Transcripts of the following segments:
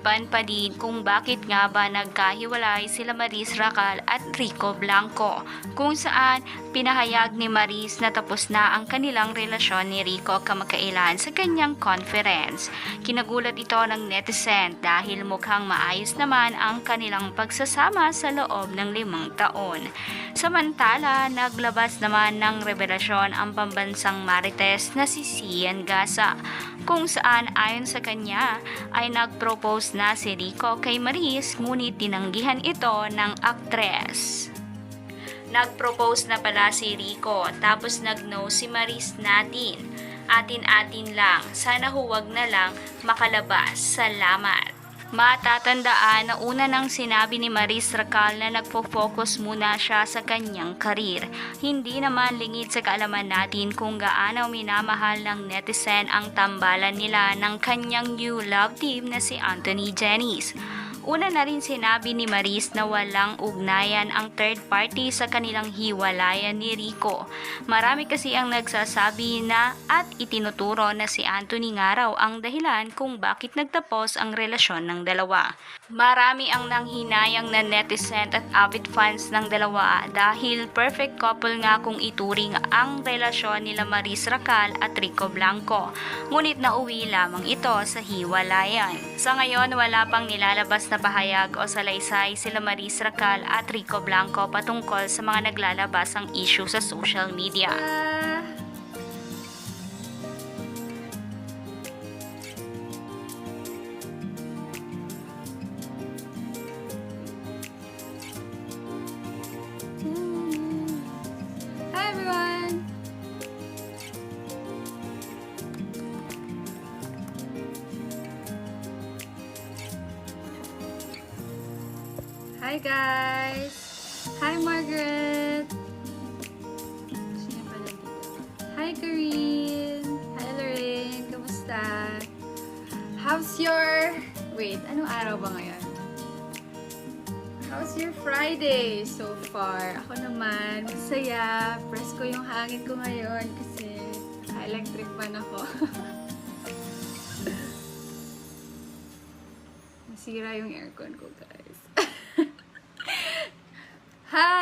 Palaisipan pa din kung bakit nga ba nagkahiwalay sila Maris Racal at Rico Blanco, kung saan pinahayag ni Maris na tapos na ang kanilang relasyon ni Rico kamakailan sa kanyang conference. Kinagulat ito ng netizen dahil mukhang maayos naman ang kanilang pagsasama sa loob ng limang taon. Samantala, naglabas naman ng revelasyon ang pambansang marites na si Sian Gasa kung saan ayon sa kanya ay nag-propose na si Rico kay Maris ngunit tinanggihan ito ng aktres. Nag-propose na pala si Rico tapos nag-no si Maris natin. Atin-atin lang, sana huwag na lang makalabas. Salamat. Matatandaan na una nang sinabi ni Maris Racal na nagpo-focus muna siya sa kanyang karir. Hindi naman lingid sa kaalaman natin kung gaano minamahal ng netizen ang tambalan nila ng kanyang new love team na si Anthony Jennings. Una na rin sinabi ni Maris na walang ugnayan ang third party sa kanilang hiwalayan ni Rico. Marami kasi ang nagsasabi na at itinuturo na si Anthony nga raw ang dahilan kung bakit nagtapos ang relasyon ng dalawa. Marami ang nanghinayang na netizen at avid fans ng dalawa dahil perfect couple nga kung ituring ang relasyon nila Maris Racal at Rico Blanco. Ngunit nauwi lamang ito sa hiwalayan. Sa ngayon, wala pang nilalabas na pahayag o salaysay sila Maris Racal at Rico Blanco patungkol sa mga naglalabasang issue sa social media. Hi guys! Hi Margaret! Sino pala dito? Hi Corinne! Hi Lorraine! Kamusta? How's your... Wait, anong araw ba ngayon? How's your Friday so far? Ako naman, masaya. Press ko yung hangin ko ngayon kasi electric fan ako. Nasira yung aircon ko, guys.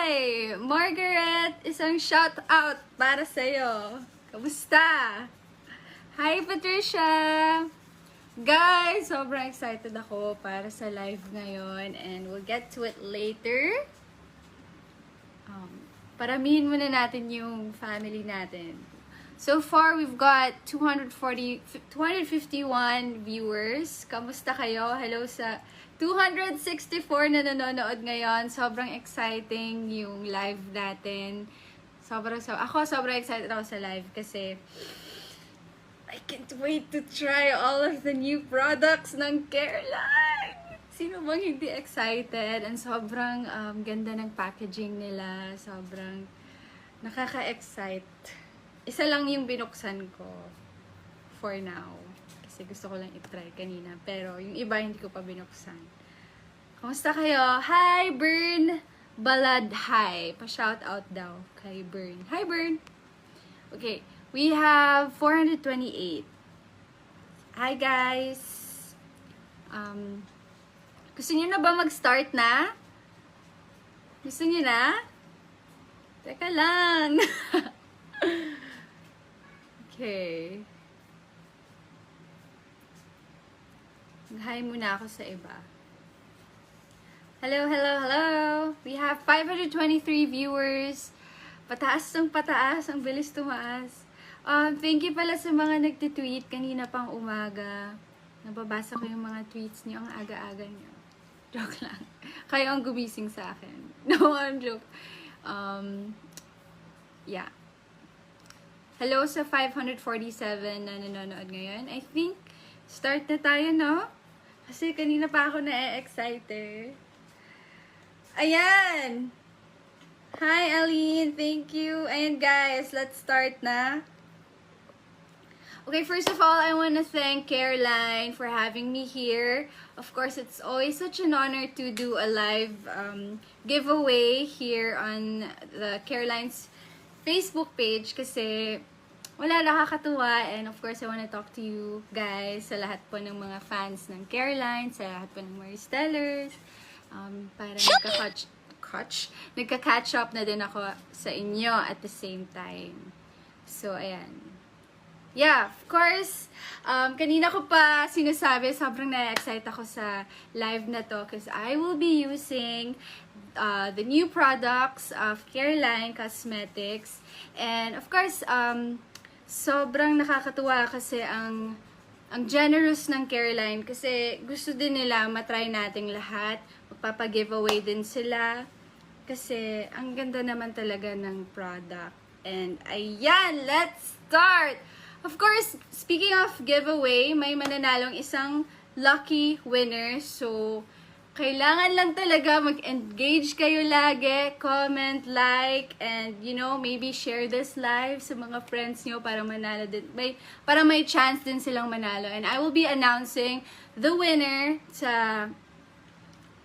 Hi! Margaret! Isang shout out para sa'yo. Kamusta? Hi, Patricia! Guys, sobrang excited ako para sa live ngayon and we'll get to it later. Um, paramihin muna natin yung family natin. So far, we've got 240, 251 viewers. Kamusta kayo? Hello sa 264 na nanonood ngayon. Sobrang exciting yung live natin. Sobrang, so, ako sobrang excited ako sa live kasi I can't wait to try all of the new products ng Careline! Sino bang hindi excited? And sobrang um, ganda ng packaging nila. Sobrang nakaka-excite. Isa lang yung binuksan ko for now. Kasi gusto ko lang itry kanina. Pero yung iba hindi ko pa binuksan. Kamusta kayo? Hi, Bern! Balad hi. Pa-shout out daw kay Bern. Hi, Bern! Okay, we have 428. Hi, guys! Um, gusto niyo na ba mag-start na? Gusto niyo na? Teka lang. okay. Mag-hi muna ako sa iba. Hello, hello, hello! We have 523 viewers. Pataas ng pataas. Ang bilis tumaas. Um, thank you pala sa mga nagtitweet kanina pang umaga. Nababasa ko yung mga tweets niyo. Ang aga-aga niyo. Joke lang. Kayo ang gumising sa akin. No, I'm joke. Um, yeah. Hello sa 547 na nanonood ngayon. I think, start na tayo, no? Kasi kanina pa ako na-excited. Ayan! Hi, Aline. Thank you. And guys, let's start na. Okay, first of all, I want to thank Caroline for having me here. Of course, it's always such an honor to do a live um, giveaway here on the Caroline's Facebook page kasi wala, nakakatuwa. And of course, I want to talk to you guys sa lahat po ng mga fans ng Caroline, sa lahat po ng mga Stellars. Um, para nagka-catch, catch, nagka-catch up na din ako sa inyo at the same time. So, ayan. Yeah, of course. Um, kanina ko pa sinasabi, sobrang na-excite ako sa live na to because I will be using uh, the new products of Caroline Cosmetics. And of course, um, sobrang nakakatuwa kasi ang ang generous ng Caroline kasi gusto din nila matry nating lahat. Magpapa-giveaway din sila. Kasi ang ganda naman talaga ng product. And ayan, let's start! Of course, speaking of giveaway, may mananalong isang lucky winner. So, kailangan lang talaga mag-engage kayo lagi, comment, like, and you know, maybe share this live sa mga friends nyo para manalo din. May, para may chance din silang manalo. And I will be announcing the winner sa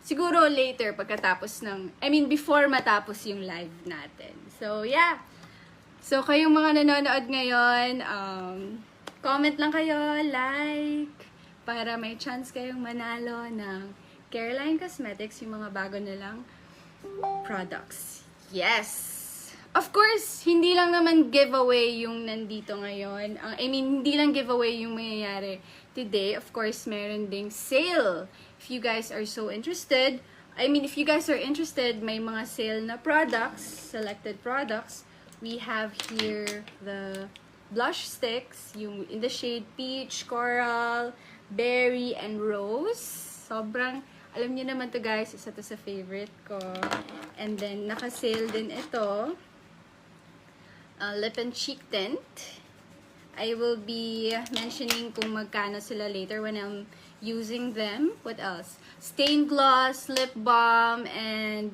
siguro later pagkatapos ng, I mean, before matapos yung live natin. So, yeah. So, kayong mga nanonood ngayon, um, comment lang kayo, like, para may chance kayong manalo ng Caroline Cosmetics, yung mga bago nilang products. Yes! Of course, hindi lang naman giveaway yung nandito ngayon. Uh, I mean, hindi lang giveaway yung mangyayari today. Of course, meron ding sale. If you guys are so interested, I mean, if you guys are interested, may mga sale na products, selected products. We have here the blush sticks, yung in the shade peach, coral, berry, and rose. Sobrang, alam niyo naman to guys, isa to sa favorite ko. And then, naka-sale din ito. Uh, lip and cheek tint. I will be mentioning kung magkano sila later when I'm using them. What else? Stain gloss, lip balm, and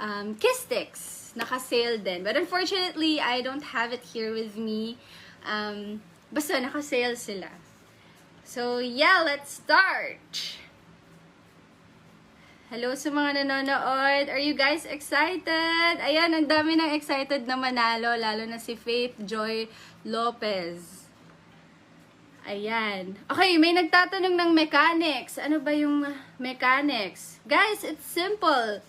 um, kiss sticks. Naka-sale din. But unfortunately, I don't have it here with me. Um, basta naka-sale sila. So, yeah, let's start! Hello sa mga nanonood. Are you guys excited? Ayan, ang dami ng excited na manalo, lalo na si Faith Joy Lopez. Ayan. Okay, may nagtatanong ng mechanics. Ano ba yung mechanics? Guys, it's simple.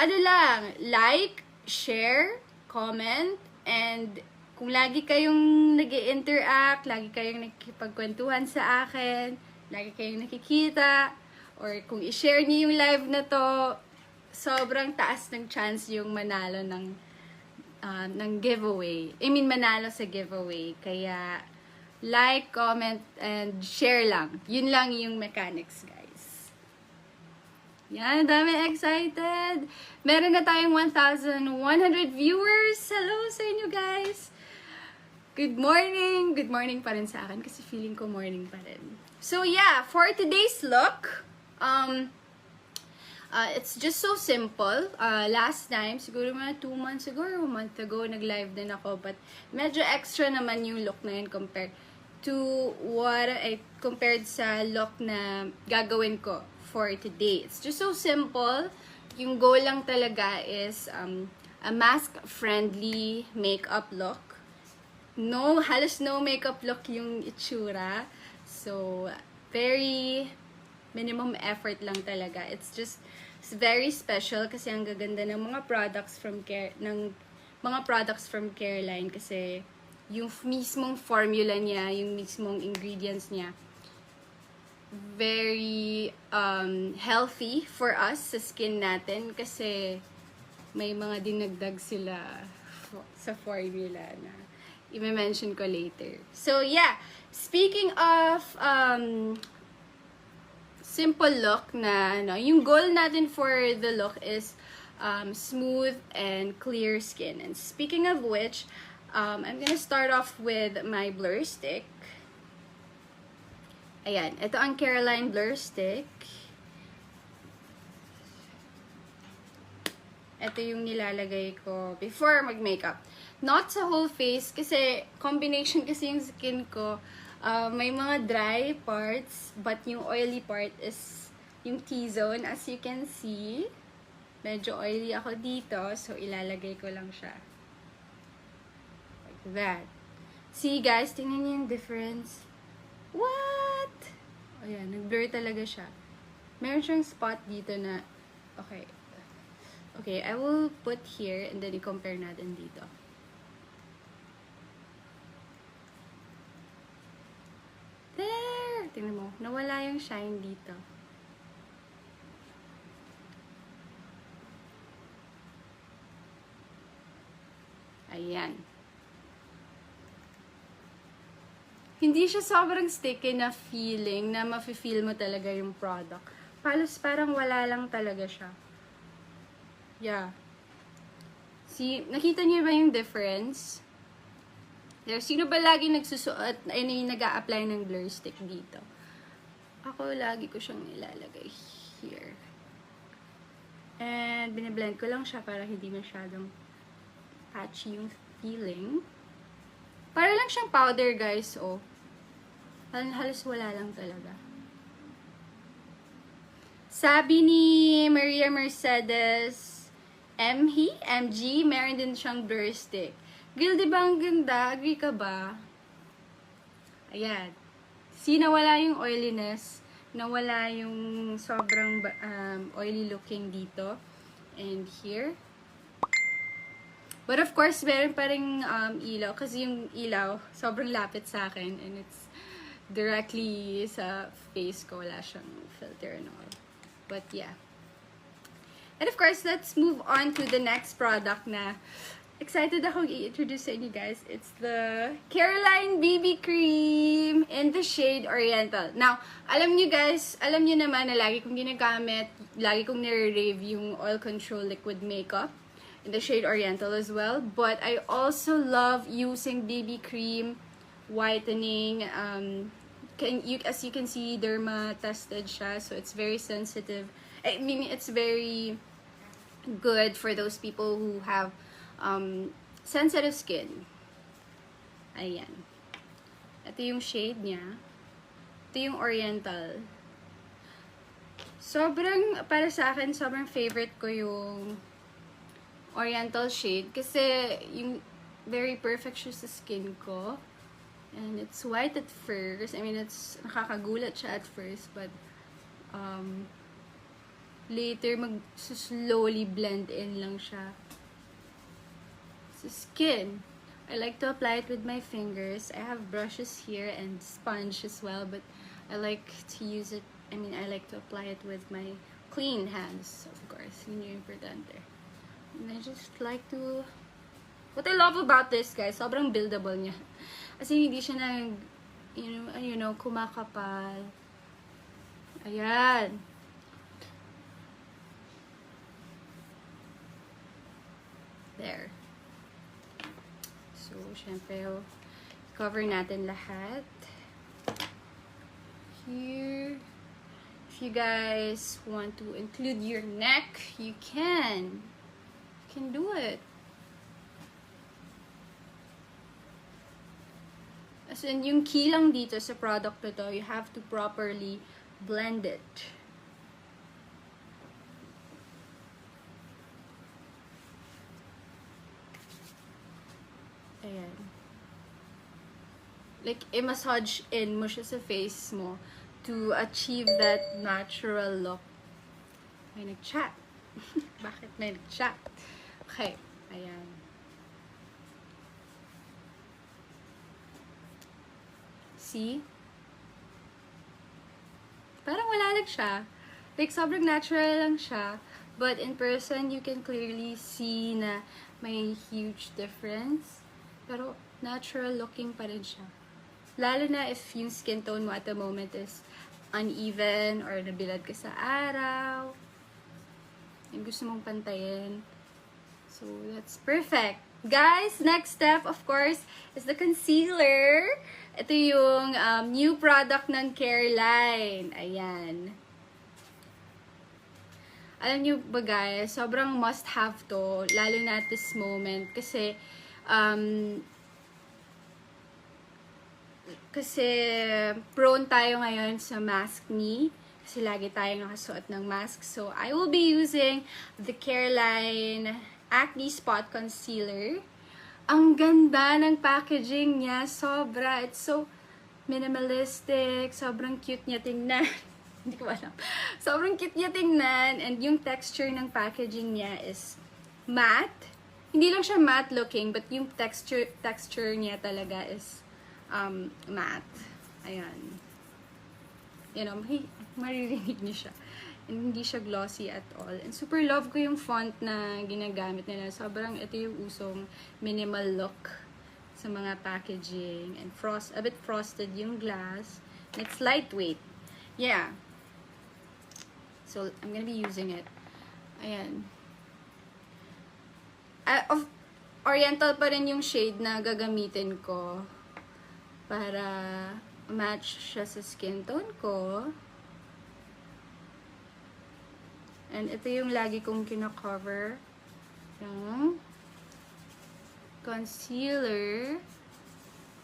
Ano lang, like, share, comment, and kung lagi kayong nag interact lagi kayong nakikipagkwentuhan sa akin, lagi kayong nakikita, or kung i-share niyo yung live na to, sobrang taas ng chance yung manalo ng uh, ng giveaway. I mean, manalo sa giveaway. Kaya, like, comment, and share lang. Yun lang yung mechanics, guys. Yan, dami excited. Meron na tayong 1,100 viewers. Hello sa inyo, guys. Good morning. Good morning pa rin sa akin kasi feeling ko morning pa rin. So, yeah, for today's look, um, uh, it's just so simple. Uh, last time, siguro mga 2 months ago or a month ago, nag-live din ako. But medyo extra naman yung look na yun compared to what I compared sa look na gagawin ko for today. It's just so simple. Yung goal lang talaga is um, a mask-friendly makeup look. No, halos no makeup look yung itsura. So, very minimum effort lang talaga. It's just it's very special kasi ang gaganda ng mga products from care ng mga products from Careline kasi yung mismong formula niya, yung mismong ingredients niya very um, healthy for us sa skin natin kasi may mga dinagdag sila sa formula na i-mention ko later. So, yeah. Speaking of um, simple look na, no, yung goal natin for the look is um, smooth and clear skin. And speaking of which, um, I'm gonna start off with my blur stick. Ayan, ito ang Caroline Blur Stick. Ito yung nilalagay ko before mag-makeup. Not sa whole face, kasi combination kasi yung skin ko. Uh, may mga dry parts, but yung oily part is yung T-zone. As you can see, medyo oily ako dito, so ilalagay ko lang siya. Like that. See guys, tingnan niyo yung difference. What? Ayan, nag-blur talaga siya. Meron siyang spot dito na, okay. Okay, I will put here and then i-compare natin dito. There! Tingnan mo, nawala yung shine dito. Ayan. Hindi siya sobrang sticky na feeling na mafe-feel mo talaga yung product. Palos parang wala lang talaga siya. Yeah. See, nakita niyo ba yung difference? There, sino ba lagi nagsusuot, ay nag apply ng blur stick dito? Ako, lagi ko siyang ilalagay here. And, biniblend ko lang siya para hindi masyadong patchy yung feeling. Para lang siyang powder, guys, oh. Hal halos wala lang talaga. Sabi ni Maria Mercedes, MH, MG, meron din siyang blur stick. Gil, di ba ang ganda? Agree ka ba? Ayan. See, nawala yung oiliness. Nawala yung sobrang um, oily looking dito. And here. But of course, meron pa rin um, ilaw. Kasi yung ilaw, sobrang lapit sa akin. And it's directly sa face ko. Wala siyang filter and all. But yeah. And of course, let's move on to the next product na excited akong i-introduce sa inyo guys. It's the Caroline BB Cream in the shade Oriental. Now, alam nyo guys, alam nyo naman na lagi kong ginagamit, lagi kong nire-rave yung Oil Control Liquid Makeup in the shade Oriental as well. But I also love using BB Cream, whitening, um, can, you, as you can see, derma tested siya, so it's very sensitive. I mean, it's very good for those people who have um, sensitive skin. Ayan. Ito yung shade niya. Ito yung Oriental. Sobrang, para sa akin, sobrang favorite ko yung Oriental shade. Kasi, yung very perfect sa skin ko. And it's white at first. I mean, it's nakakagulat siya at first. But, um, later, mag slowly blend in lang siya sa skin. I like to apply it with my fingers. I have brushes here and sponge as well, but I like to use it, I mean, I like to apply it with my clean hands, of course. Yun yung importante. And I just like to... What I love about this, guys, sobrang buildable niya. Kasi hindi siya you know, ah, you know kumakapal. Ayan. There. So, syempre, oh, cover natin lahat. Here. If you guys want to include your neck, you can. You can do it. As in, yung key lang dito sa product to, you have to properly blend it. Ayan. Like, i-massage in mo siya sa face mo to achieve that natural look. May nag-chat. Bakit may nag-chat? Okay. Ayan. See? Parang wala lang siya. Like, sobrang natural lang siya. But in person, you can clearly see na may huge difference. Pero natural looking pa rin siya. Lalo na if yung skin tone mo at the moment is uneven or nabilad ka sa araw. Yung gusto mong pantayin. So, that's perfect. Guys, next step, of course, is the concealer. Ito yung um, new product ng Careline. Ayan. Alam nyo ba guys, sobrang must-have to, lalo na at this moment. Kasi, um, kasi prone tayo ngayon sa mask knee. Kasi lagi tayong nakasuot ng mask. So, I will be using the Careline Acne Spot Concealer. Ang ganda ng packaging niya. Sobra. It's so minimalistic. Sobrang cute niya tingnan. Hindi ko alam. Sobrang cute niya tingnan. And yung texture ng packaging niya is matte. Hindi lang siya matte looking, but yung texture texture niya talaga is um, matte. Ayan. You know, may, maririnig niyo siya. And hindi siya glossy at all. And super love ko yung font na ginagamit nila. Sobrang ito yung usong minimal look sa mga packaging. And frost, a bit frosted yung glass. And it's lightweight. Yeah. So, I'm gonna be using it. Ayan. Ah, of, oriental pa rin yung shade na gagamitin ko para match siya sa skin tone ko. And ito yung lagi kong kina-cover. Yung concealer.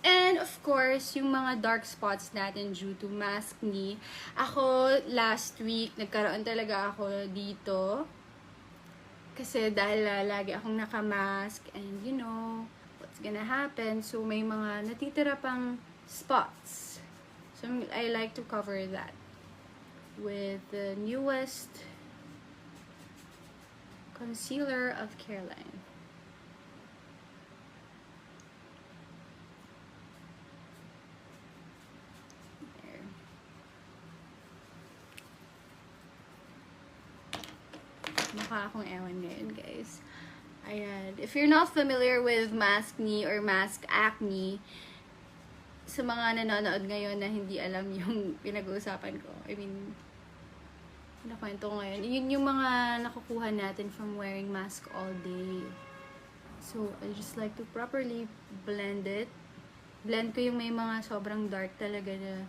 And of course, yung mga dark spots natin due to mask ni. Ako, last week, nagkaroon talaga ako dito. Kasi dahil uh, lagi akong nakamask and you know, what's gonna happen. So, may mga natitira pang spots. So, I like to cover that with the newest concealer of Caroline. There. Mukha akong ewan ngayon, guys. Ayan. If you're not familiar with mask knee or mask acne, sa mga nanonood ngayon na hindi alam yung pinag-uusapan ko, I mean, nakwento ko ngayon, yun yung mga nakukuha natin from wearing mask all day. So, I just like to properly blend it. Blend ko yung may mga sobrang dark talaga na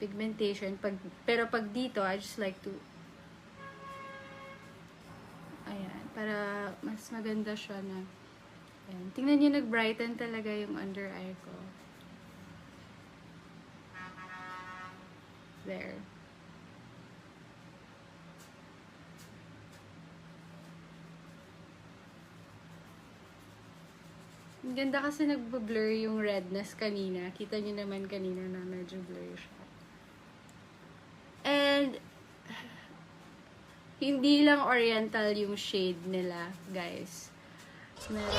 pigmentation. Pag, pero pag dito, I just like to ayan, para mas maganda siya na ayan. Tingnan niyo, nag-brighten talaga yung under eye ko. There. Ang ganda kasi nagbo-blur yung redness kanina. Kita niyo naman kanina na medyo blur siya. And, hindi lang oriental yung shade nila, guys. Meron